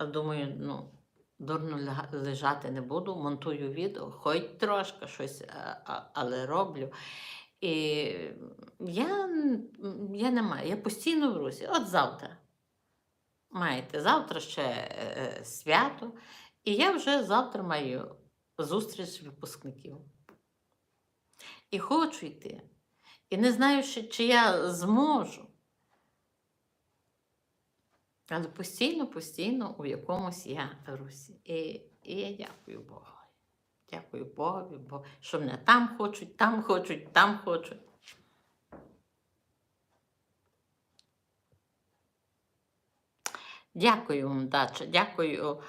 Але думаю, ну, дурно лежати не буду, монтую відео, хоч трошки щось, а- а- але роблю. І я, я не маю, я постійно в русі. От завтра. Маєте, завтра ще е, е, свято, і я вже завтра маю зустріч випускників. І хочу йти. І не знаю, ще, чи я зможу. Але постійно, постійно у якомусь я русі. І, і я дякую Богу. Дякую Богові, бо що мене там хочуть, там хочуть, там хочуть. Дякую вам, дача, дякую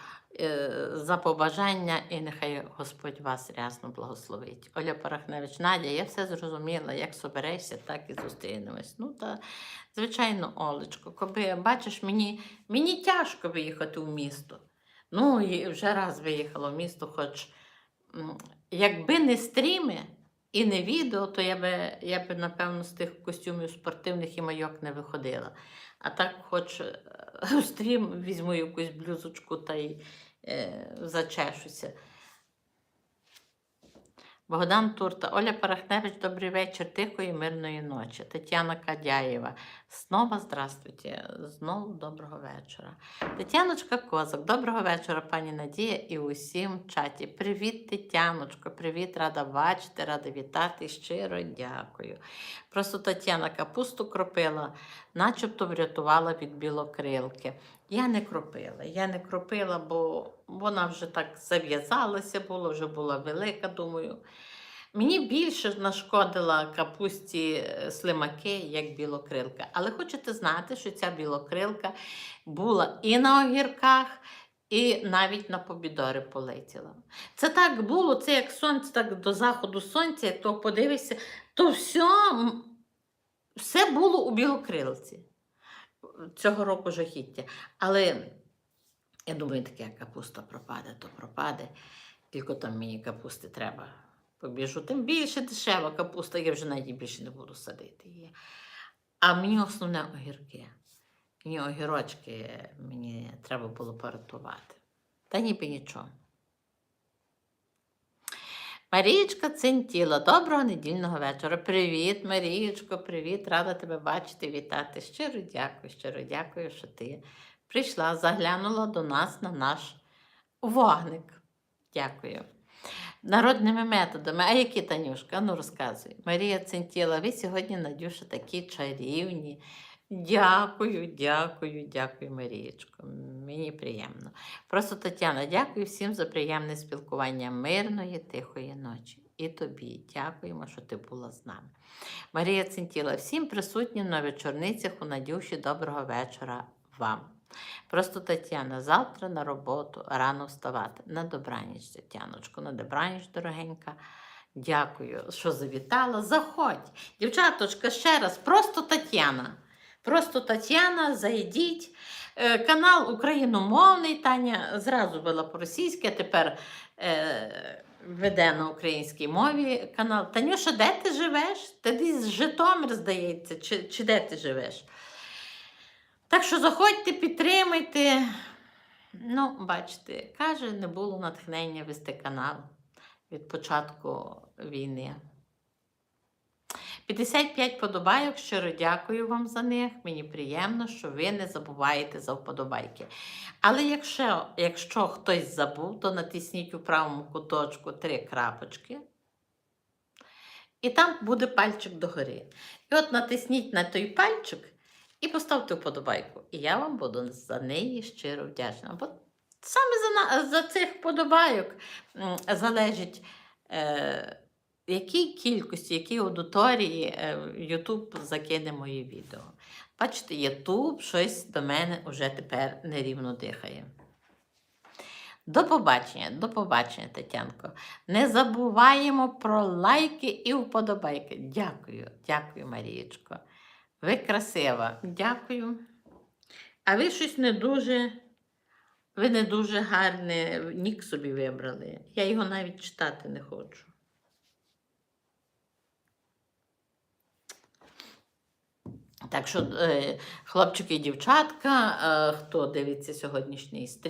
за побажання і нехай Господь вас рясно благословить. Оля Парахневич, Надя, я все зрозуміла, як соберешся, так і зустрінемось. Ну та, звичайно, Олечко, коби бачиш, мені, мені тяжко виїхати в місто. Ну, і вже раз виїхала в місто, хоч якби не стріми і не відео, то я би, я би, напевно, з тих костюмів спортивних і майок не виходила. А так, хоч е, стрім візьму якусь блюзочку та й е, зачешуся. Богдан Турта, Оля Парахневич, добрий вечір, тихої, мирної ночі. Тетяна Кадяєва. Знову здравствуйте, знову доброго вечора. Тетяночка Козак, доброго вечора, пані Надія, і усім в чаті. Привіт, Тетяночко, привіт, рада бачити, рада вітати. Щиро дякую. Просто Тетяна капусту кропила, начебто врятувала від білокрилки. Я не кропила, я не кропила, бо вона вже так зав'язалася, була, вже була велика, думаю. Мені більше нашкодила капусті е, слимаки, як білокрилка. Але хочете знати, що ця білокрилка була і на огірках, і навіть на помідори полетіла. Це так було, це як сонце, так до заходу сонця, то подивишся, то все, все було у білокрилці цього року жахіття. Але я думаю, таке капуста пропаде, то пропаде. Тільки там мені капусти треба. Побіжу. Тим більше дешева капуста, я вже навіть більше не буду садити її. А мені основне огірки. Мені огірочки мені треба було порятувати. Та ніби нічого. Марієчка Центіла, доброго недільного вечора. Привіт, Марієчко, привіт, рада тебе бачити, вітати. Щиро дякую, щиро дякую, що ти прийшла, заглянула до нас на наш вогник. Дякую. Народними методами. А які Танюшка? Ну розказуй. Марія Центіла, ви сьогодні, Надюша, такі чарівні. Дякую, дякую, дякую, Марієчко. Мені приємно. Просто Тетяна, дякую всім за приємне спілкування мирної, тихої ночі. І тобі дякуємо, що ти була з нами. Марія Центіла, всім присутнім на вечорницях у Надюші. Доброго вечора вам. Просто Тетяна, завтра на роботу рано вставати. На добраніч, Тетяночко, на добраніч, дорогенька. Дякую, що завітала. Заходь. Дівчаточка, ще раз, просто Тетяна. Просто Тетяна, зайдіть. Е, Канал україномовний. Таня зразу була по-російськи, а тепер е, веде на українській мові канал. Танюша, де ти живеш? Ти десь Житомир, здається, чи, чи де ти живеш? Так що заходьте, підтримайте. Ну, бачите, каже, не було натхнення вести канал від початку війни. 55 подобайок, щиро дякую вам за них. Мені приємно, що ви не забуваєте за вподобайки. Але якщо, якщо хтось забув, то натисніть у правому куточку три крапочки. І там буде пальчик догори. І от натисніть на той пальчик і поставте вподобайку. І я вам буду за неї щиро вдячна. Бо саме за, за цих вподобайок залежить. Е, якій кількості, якій аудиторії е, YouTube закине мої відео. Бачите, YouTube щось до мене вже тепер нерівно дихає. До побачення, до побачення, Тетянко. Не забуваємо про лайки і вподобайки. Дякую, дякую, Марієчко. Ви красива. Дякую. А ви щось не дуже. Ви не дуже гарне нік собі вибрали. Я його навіть читати не хочу. Так що, е, хлопчики і дівчатка, е, хто дивиться сьогоднішній стрім,